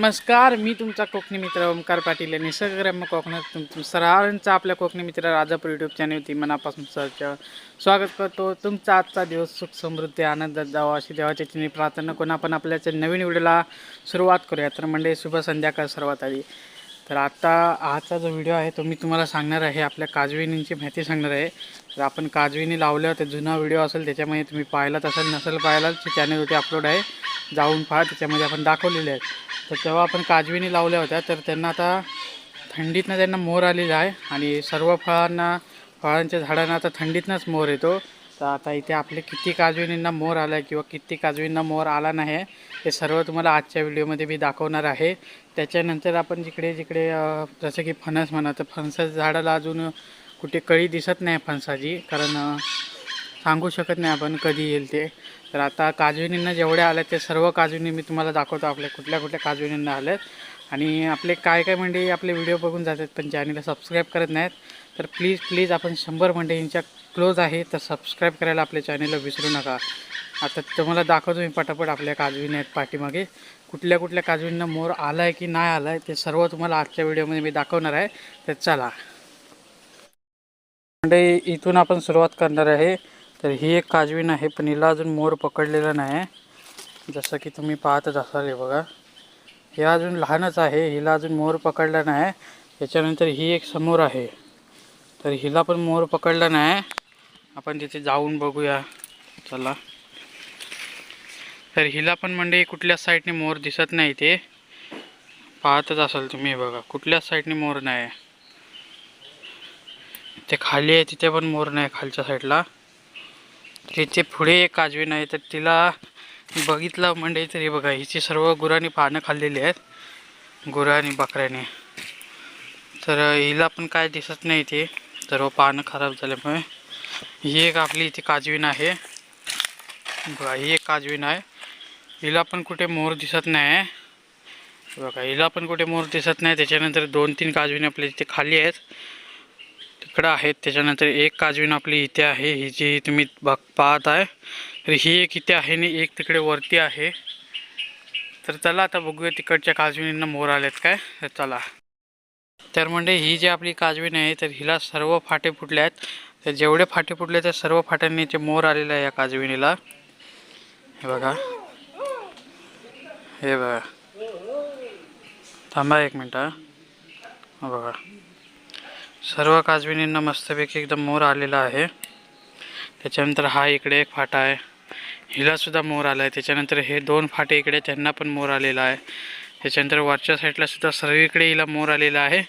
नमस्कार मी तुमचा कोकणी मित्र ओमकार पाटील आहे निसर्गरम्य कोकणात तुम सरांचा आपल्या कोकणी मित्र राजापूर यूट्यूब चॅनलवरती मनापासून सहर्ष स्वागत करतो. तुमचा आजचा दिवस सुख समृद्धी आनंदात जावा अशी देवाच्या चिनी प्रार्थना करून आपण आपल्याच्या नवीन व्हिडिओला सुरुवात करूया तर म्हणजे शुभ संध्याकाळ सर्वात आधी. तर आत्ता आजचा जो व्हिडिओ आहे तो मी तुम्हाला सांगणार आहे. आपल्या काजविनींची माहिती सांगणार आहे. तर आपण काजविनी लावल्या तर जुना व्हिडिओ असेल त्याच्यामध्ये तुम्ही पाहिलात असेल नसेल पाहिला चॅनलवरती अपलोड आहे. जाऊन पहा त्याच्यामध्ये आपण दाखवलेले आहेत. तर तेव्हा आपण काजवीने लावल्या होत्या तर त्यांना आता थंडीतनं त्यांना मोर आलेला आहे आणि सर्व फळांना फळांच्या झाडांना आता थंडीतनंच मोर येतो. तर आता इथे आपले किती काजवींना मोर आला आहे किंवा किती काजवींना मोर आला नाही हे सर्व तुम्हाला आजच्या व्हिडिओमध्ये मी दाखवणार आहे. त्याच्यानंतर आपण जिकडे जिकडे जसं की फणस म्हणा तर फणसाच्या झाडाला अजून कुठे कळी दिसत नाही फणसाची कारण सांगू शकत नाही आपण कधी येईल ते. तर आता काजविनींना जेवढ्या आल्या ते सर्व काजविनी मी तुम्हाला दाखवतो आपल्या कुठल्या कुठल्या काजविनींना आल्यात. आणि आपले काय काय मंडळी आपले व्हिडिओ बघून जातात पण चॅनलला सबस्क्राईब करत नाहीत. तर प्लीज प्लीज आपण शंभर मंडळींच्या क्लोज आहे तर सबस्क्राईब करायला आपल्या चॅनलला विसरू नका. आता तुम्हाला दाखवतो मी पटापट आपल्या काजवीने आहेत पाठीमागे. कुठल्या कुठल्या काजवींना मोर आला आहे की नाही आला आहे ते सर्व तुम्हाला आजच्या व्हिडिओमध्ये मी दाखवणार आहे. तर चला. म्हणजे इथून आपण सुरुवात करणार आहे. तर ही एक काजवीन आहे पण हिला अजून मोर पकडलेला नाही. जसं की तुम्ही पाहतच असाल हे बघा. हे अजून लहानच आहे हिला अजून मोर पकडला नाही. त्याच्यानंतर ही एक समोर आहे. तर हिला पण मोर पकडला नाही. आपण तिथे जाऊन बघूया. चला. तर हिला पण म्हणजे कुठल्या साईडने मोर दिसत नाही ते. पाहतच असाल तुम्ही बघा. कुठल्याच साईडने मोर नाही. ते खाली आहे तिथे पण मोर नाही खालच्या साईडला. हिचे पुढे एक काजवी नाही तर तिला बघितलं म्हणजे तरी बघा हिची सर्व गुरांनी पानं खाल्लेली आहेत गुरा बकऱ्याने. तर हिला पण काय दिसत नाही ते सर्व पानं खराब झाल्यामुळे. ही एक आपली इथे काजवीन आहे. बघा ही एक काजवीन आहे. हिला पण कुठे मोर दिसत नाही. आहे बघा हिला पण कुठे मोर दिसत नाही. त्याच्यानंतर दोन तीन काजवीन आपल्या इथे खाली आहेत. इकडं आहेत. त्याच्यानंतर एक काजवीन आपली इथे आहे. ही जी तुम्ही बघ पाहत आहे. तर ही एक इथे आहे आणि एक तिकडे वरती आहे. तर चला आता बघूया तिकडच्या काजविनींना मोर आलेत काय. तर चला. तर म्हणजे ही जी आपली काजवीन आहे तर हिला सर्व फाटे फुटले आहेत. तर जेवढे फाटे फुटले त्या सर्व फाट्यांनी ते मोर आलेलं आहे या काजविनीला. हे बघा. हे बघा. थांबा एक मिनटं बघा. सर्व काजविनींना मस्तपैकी एकदम मोर आलेला आहे. त्याच्यानंतर हा इकडे एक फाटा आहे. हिलासुद्धा मोर आला आहे त्याच्यानंतर हे दोन फाटे इकडे त्यांना पण मोर आलेला आहे. त्याच्यानंतर वरच्या साईडला सुद्धा सर्वीकडे हिला मोर आलेला आहे.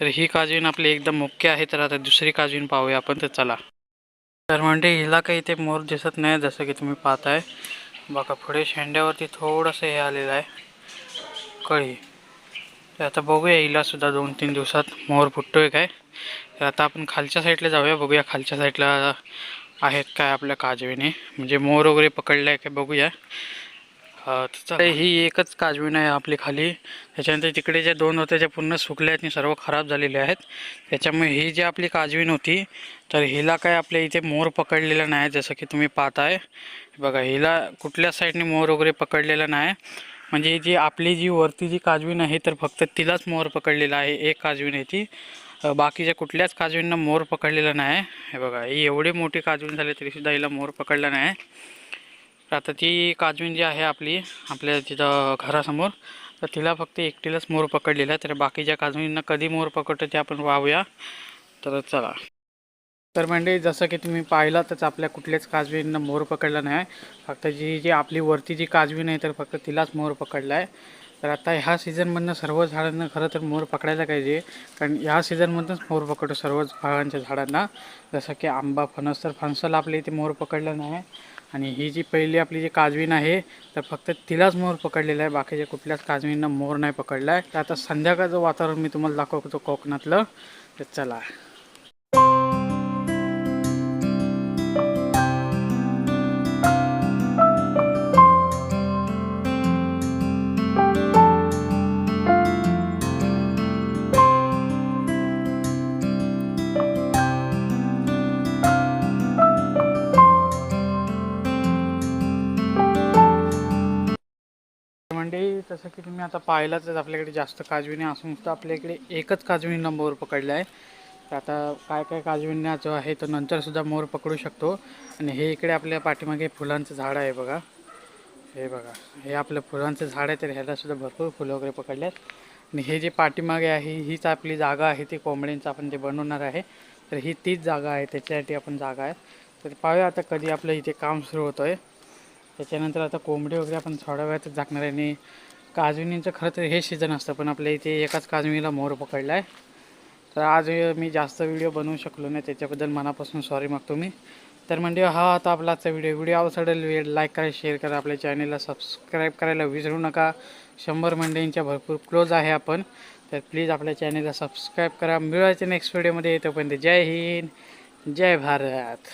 तर ही काजवीन आपली एकदम मुख्य आहे. तर आता दुसरी काजवीन पाहूया आपण तर चला. तर म्हणजे हिला काही इथे मोर दिसत नाही जसं की तुम्ही पाहताय. बघा पुढे शेंड्यावरती थोडंसं हे आलेलं आहे. कळी. तर आता बघूया हिला सुद्धा दोन तीन दिवसात मोर फुटतोय काय. तर आता आपण खालच्या साईडला जाऊया बघूया खालच्या साईडला आहेत काय आपल्या काजवीने. म्हणजे मोर वगैरे पकडलं आहे काय बघूया. तर ही एकच काजवीन आहे आपली खाली. त्याच्यानंतर तिकडे ज्या दोन होत्या ज्या पूर्ण सुकल्या आहेत आणि सर्व खराब झालेल्या आहेत. त्याच्यामुळे ही जी आपली काजवीन होती तर हिला काय आपल्या इथे मोर पकडलेला नाही जसं की तुम्ही पाहताय. बघा हिला कुठल्या साईडने मोर वगैरे पकडलेला नाही. म्हणजे जी आपली जी वरती जी काजवीन आहे तर फक्त तिलाच मोर पकडलेला आहे एक काजवीन आहे ती. बाकीच्या कुठल्याच काजवींना मोर पकडलेला नाही. हे बघा ही एवढी मोठी काजवीन झाली तरीसुद्धा हिला मोर पकडला नाही. तर आता ती काजवीन जी आहे आपली आपल्या तिथं घरासमोर तर तिला फक्त एकटीलाच मोर पकडलेला आहे. तर बाकीच्या काजवींना कधी मोर पकडतो ते आपण वाहूया तर चला. तर म्हणजे जसं की तुम्ही पाहिलातच आपल्या कुठल्याच काजवीनं मोर पकडला नाही. फक्त जी जी आपली वरती जी काजवीन आहे तर फक्त तिलाच मोर पकडला आहे. तर आता ह्या सीझनमधनं सर्व झाडांना खरं तर मोर पकडायला पाहिजे. कारण ह्या सीझनमधनंच मोर पकडतो सर्वच फळांच्या झाडांना. जसं की आंबा फणस तर फणसाला आपल्या इथे मोर पकडला नाही. आणि ही जी पहिली आपली जी काजवीन आहे तर फक्त तिलाच मोर पकडलेला आहे. बाकीच्या कुठल्याच काजवींना मोर नाही पकडला आहे. तर आता संध्याकाळचं वातावरण मी तुम्हाला दाखवतो कोकणातलं. तर चला. तसं की तुम्ही आता पाहिलाच आपल्याकडे जास्त काजवीने असून सुद्धा आपल्या इकडे एकच काजविनीला मोर पकडला आहे. तर आता काय काय काजविण्या जो आहे तो नंतरसुद्धा मोर पकडू शकतो. आणि हे इकडे आपल्या पाठीमागे फुलांचं झाड आहे बघा. हे बघा हे आपलं फुलांचं झाड आहे तर ह्यालासुद्धा भरपूर फुलं वगैरे पकडले आहेत. आणि हे जे पाठीमागे आहे हीच आपली जागा आहे ती कोंबड्यांचं आपण जे बनवणार आहे. तर ही तीच जागा आहे त्याच्यासाठी आपण जागा आहे. तर पाहूया आता कधी आपलं इथे काम सुरू होतं आहे त्याच्यानंतर आता कोंबडी वगैरे आपण थोड्या वेळातच झाकणार आहे आणि काजविनीचं खरं तर हे सीझन असतं पण आपल्या इथे एकाच काजविनीला मोर पकडला आहे तर आज मी जास्त व्हिडिओ बनवू शकलो नाही त्याच्याबद्दल मनापासून सॉरी मागतो मी. तर म्हणजे हा आता आपला आजचा व्हिडिओ व्हिडिओ आवडला लाईक करा शेअर करा. आपल्या चॅनलला सबस्क्राईब करायला विसरू नका. शंभर मंडळींच्या भरपूर क्लोज आहे आपण. तर प्लीज आपल्या चॅनलला सबस्क्राईब करा. मिळवायचे नेक्स्ट व्हिडिओमध्ये येतोपर्यंत जय हिंद जय भारत.